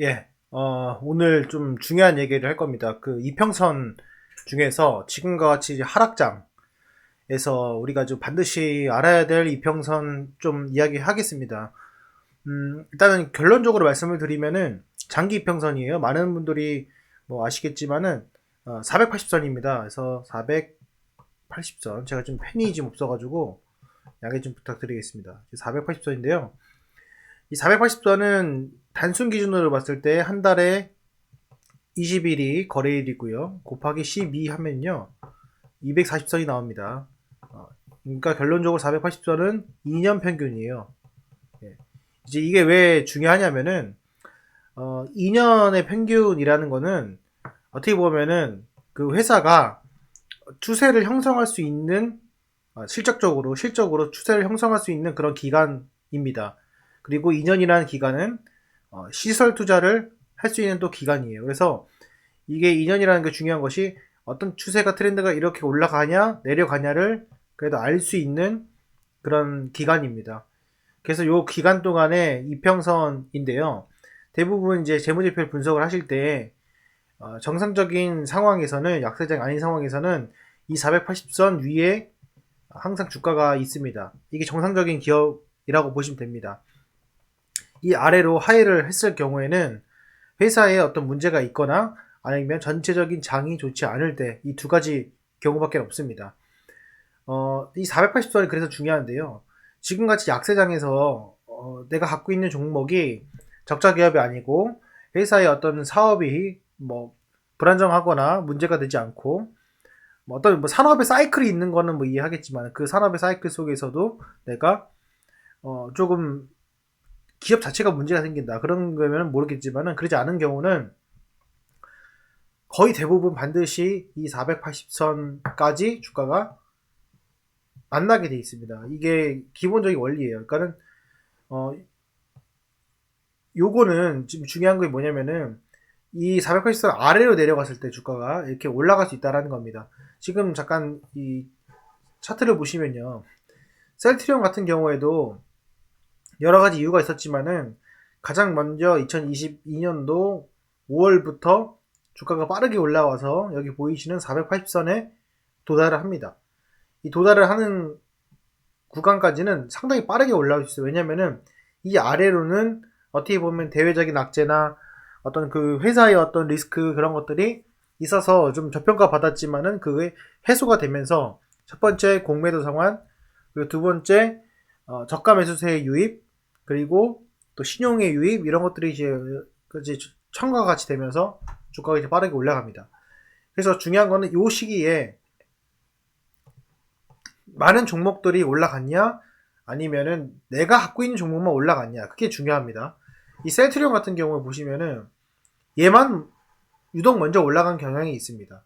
예, 어, 오늘 좀 중요한 얘기를 할 겁니다. 그 이평선 중에서 지금과 같이 하락장에서 우리가 좀 반드시 알아야 될 이평선 좀 이야기하겠습니다. 음, 일단은 결론적으로 말씀을 드리면은 장기 이평선이에요. 많은 분들이 뭐 아시겠지만은 어, 480선입니다. 그래서 480선 제가 좀 펜이 지금 없어가지고 양해 좀 부탁드리겠습니다. 480선인데요. 이 480선은 단순 기준으로 봤을 때 한 달에 20일이 거래일이고요. 곱하기 12 하면요. 240선이 나옵니다. 어, 그러니까 결론적으로 480선은 2년 평균이에요. 예. 이제 이게 왜 중요하냐면은 어, 2년의 평균이라는 거는 어떻게 보면은 그 회사가 추세를 형성할 수 있는 어, 실적적으로 실적으로 추세를 형성할 수 있는 그런 기간입니다. 그리고 2년이라는 기간은 어, 시설 투자를 할 수 있는 또 기간이에요. 그래서 이게 2년이라는 게 중요한 것이 어떤 추세가 트렌드가 이렇게 올라가냐 내려가냐를 그래도 알 수 있는 그런 기간입니다. 그래서 요 기간 동안에 이평선인데요. 대부분 이제 재무제표를 분석을 하실 때 어, 정상적인 상황에서는 약세장 아닌 상황에서는 이 480선 위에 항상 주가가 있습니다. 이게 정상적인 기업이라고 보시면 됩니다. 이 아래로 하회를 했을 경우에는 회사에 어떤 문제가 있거나 아니면 전체적인 장이 좋지 않을 때 이 두 가지 경우밖에 없습니다. 어, 이 480선이 그래서 중요한데요. 지금같이 약세장에서 어, 내가 갖고 있는 종목이 적자 기업이 아니고 회사의 어떤 사업이 뭐 불안정하거나 문제가 되지 않고 뭐 어떤 뭐 산업의 사이클이 있는 거는 뭐 이해하겠지만 그 산업의 사이클 속에서도 내가 어 조금 기업 자체가 문제가 생긴다 그런 거면 모르겠지만은 그러지 않은 경우는 거의 대부분 반드시 이 480선까지 주가가 만나게 돼 있습니다. 이게 기본적인 원리예요. 그러니까는 어 요거는 지금 중요한 게 뭐냐면은 이 480선 아래로 내려갔을 때 주가가 이렇게 올라갈 수 있다라는 겁니다. 지금 잠깐 이 차트를 보시면요. 셀트리온 같은 경우에도 여러 가지 이유가 있었지만은 가장 먼저 2022년도 5월부터 주가가 빠르게 올라와서 여기 보이시는 480선에 도달을 합니다. 이 도달을 하는 구간까지는 상당히 빠르게 올라올 수 있어요. 왜냐면은 이 아래로는 어떻게 보면 대외적인 악재나 어떤 그 회사의 어떤 리스크 그런 것들이 있어서 좀 저평가 받았지만은 그게 해소가 되면서 첫 번째 공매도 상환 그리고 두 번째 어, 저가 매수세의 유입 그리고 또 신용의 유입 이런 것들이 이제 이제 청과 같이 되면서 주가가 이제 빠르게 올라갑니다. 그래서 중요한 거는 이 시기에 많은 종목들이 올라갔냐 아니면은 내가 갖고 있는 종목만 올라갔냐 그게 중요합니다. 이 셀트리온 같은 경우에 보시면은 얘만 유독 먼저 올라간 경향이 있습니다.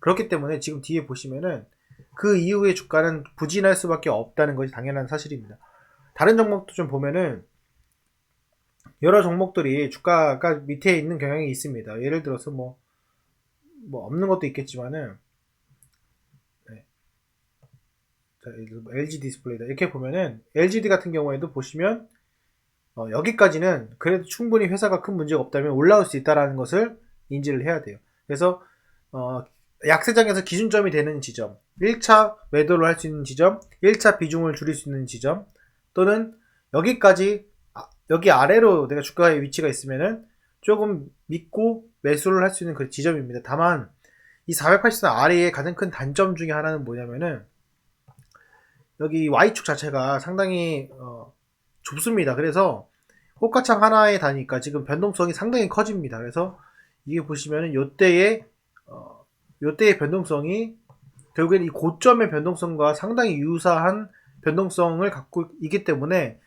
그렇기 때문에 지금 뒤에 보시면은 그 이후의 주가는 부진할 수밖에 없다는 것이 당연한 사실입니다. 다른 종목도 좀 보면은 여러 종목들이 주가가 밑에 있는 경향이 있습니다. 예를 들어서 뭐, 뭐 없는 것도 있겠지만은 네. 자, LG 디스플레이다. 이렇게 보면은 LGD 같은 경우에도 보시면 어, 여기까지는 그래도 충분히 회사가 큰 문제가 없다면 올라올 수 있다라는 것을 인지를 해야 돼요. 그래서 어, 약세장에서 기준점이 되는 지점, 1차 매도를 할 수 있는 지점, 1차 비중을 줄일 수 있는 지점, 또는 여기까지 아, 여기 아래로 내가 주가의 위치가 있으면은 조금 믿고 매수를 할 수 있는 그 지점입니다. 다만 이 480선 아래의 가장 큰 단점 중에 하나는 뭐냐면은 여기 Y축 자체가 상당히 어, 좁습니다. 그래서 호가창 하나에 다니까 지금 변동성이 상당히 커집니다. 그래서 이게 보시면은 요때의 어, 요때의 변동성이 결국엔 이 고점의 변동성과 상당히 유사한 변동성을 갖고 있기 때문에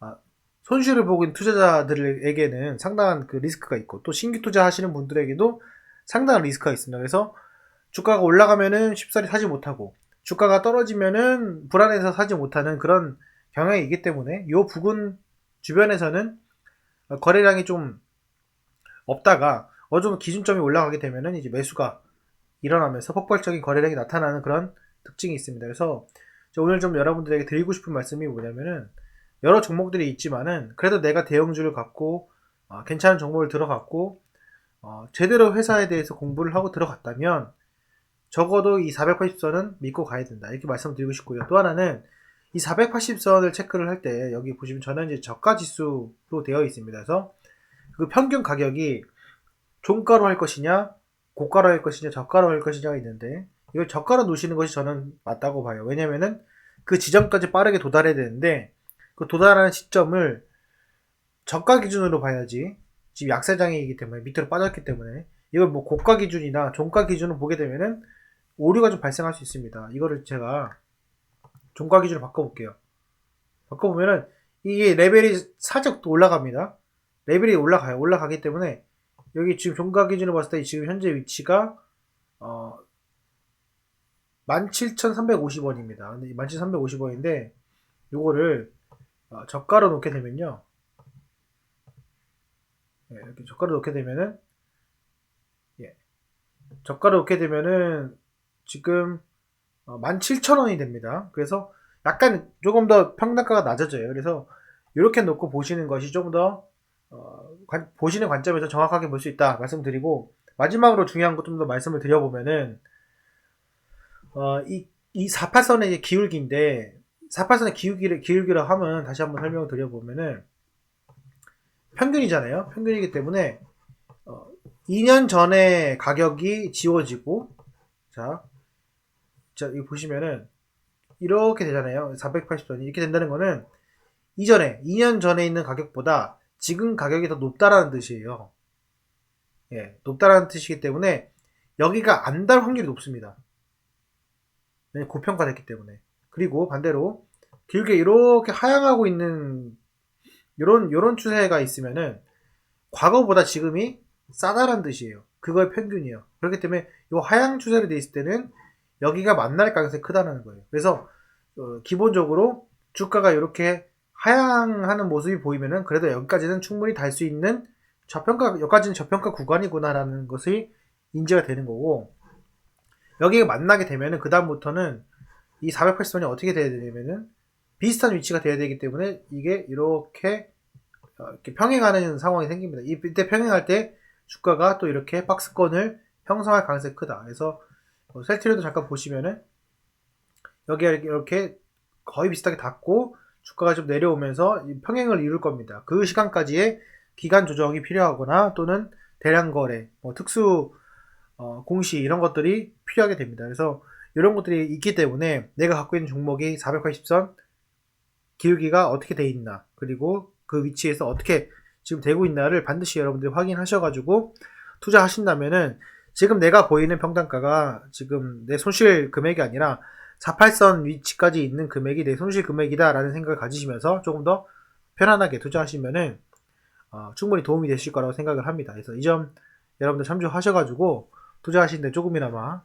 아, 손실을 보고 있는 투자자들에게는 상당한 그 리스크가 있고 또 신규 투자하시는 분들에게도 상당한 리스크가 있습니다. 그래서 주가가 올라가면은 쉽사리 사지 못하고 주가가 떨어지면은 불안해서 사지 못하는 그런 경향이 있기 때문에 이 부근 주변에서는 거래량이 좀 없다가 어느 정도 기준점이 올라가게 되면은 이제 매수가 일어나면서 폭발적인 거래량이 나타나는 그런 특징이 있습니다. 그래서 오늘 좀 여러분들에게 드리고 싶은 말씀이 뭐냐면은 여러 종목들이 있지만은 그래도 내가 대형주를 갖고 어, 괜찮은 정보를 들어갔고 어, 제대로 회사에 대해서 공부를 하고 들어갔다면 적어도 이 480선은 믿고 가야 된다. 이렇게 말씀드리고 싶고요. 또 하나는 이 480선을 체크를 할 때 여기 보시면 저는 이제 저가 지수로 되어 있습니다. 그래서 그 평균 가격이 종가로 할 것이냐, 고가로 할 것이냐, 저가로 할 것이냐가 있는데 이걸 저가로 놓으시는 것이 저는 맞다고 봐요. 왜냐면은 그 지점까지 빠르게 도달해야 되는데 그 도달하는 시점을 저가 기준으로 봐야지 지금 약세장이기 때문에 밑으로 빠졌기 때문에 이걸 뭐 고가 기준이나 종가 기준을 보게 되면은 오류가 좀 발생할 수 있습니다. 이거를 제가 종가 기준으로 바꿔볼게요. 바꿔보면은 이게 레벨이 살짝 또 올라갑니다. 레벨이 올라가요. 올라가기 때문에 여기 지금 종가 기준으로 봤을 때 지금 현재 위치가 어 17,350원입니다. 근데 17,350원인데 요거를 어, 저가로 놓게 되면요. 예, 이렇게 저가로 놓게 되면은 예. 저가로 놓게 되면은 지금 어, 17,000원이 됩니다. 그래서 약간 조금 더 평단가가 낮아져요. 그래서 이렇게 놓고 보시는 것이 좀더 어, 관- 보시는 관점에서 정확하게 볼 수 있다 말씀드리고 마지막으로 중요한 거좀더 말씀을 드려보면은 어, 이, 이 48선의 기울기인데 48선의 기울기를 기울기를 하면 다시 한번 설명을 드려보면은 평균이잖아요. 평균이기 때문에 어, 2년 전에 가격이 지워지고 자, 자 이거 보시면은 이렇게 되잖아요. 480선이 이렇게 된다는 거는 이전에 2년 전에 있는 가격보다 지금 가격이 더 높다라는 뜻이에요. 예, 높다라는 뜻이기 때문에 여기가 안 달 확률이 높습니다. 왜냐면 고평가됐기 때문에. 그리고 반대로 길게 이렇게 하향하고 있는 요런 요런 추세가 있으면은 과거보다 지금이 싸다란 뜻이에요. 그거의 평균이에요. 그렇기 때문에 요 하향 추세로 돼 있을 때는 여기가 만날 가능성이 크다는 거예요. 그래서 어, 기본적으로 주가가 이렇게 하향하는 모습이 보이면은 그래도 여기까지는 충분히 달 수 있는 저평가 여기까지는 저평가 구간이구나라는 것이 인지가 되는 거고 여기에 만나게 되면은 그 다음부터는 이 480선이 어떻게 돼야 되냐면은 비슷한 위치가 돼야 되기 때문에 이게 이렇게 어, 이렇게 평행하는 상황이 생깁니다. 이- 이때 평행할 때 주가가 또 이렇게 박스권을 형성할 가능성이 크다. 그래서 어, 셀트리도 잠깐 보시면은 여기가 이렇게 거의 비슷하게 닿고 주가가 좀 내려오면서 이 평행을 이룰 겁니다. 그 시간까지의 기간 조정이 필요하거나 또는 대량 거래, 뭐 특수 어, 공시 이런 것들이 필요하게 됩니다. 그래서 이런 것들이 있기 때문에 내가 갖고 있는 종목이 480선 기울기가 어떻게 돼 있나 그리고 그 위치에서 어떻게 지금 되고 있나를 반드시 여러분들이 확인하셔가지고 투자하신다면은 지금 내가 보이는 평단가가 지금 내 손실 금액이 아니라 48선 위치까지 있는 금액이 내 손실 금액이다라는 생각을 가지시면서 조금 더 편안하게 투자하시면은 어, 충분히 도움이 되실 거라고 생각을 합니다. 그래서 이 점 여러분들 참조하셔가지고 투자하시는데 조금이나마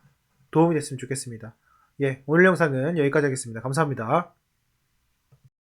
도움이 됐으면 좋겠습니다. 예, 오늘 영상은 여기까지 하겠습니다. 감사합니다.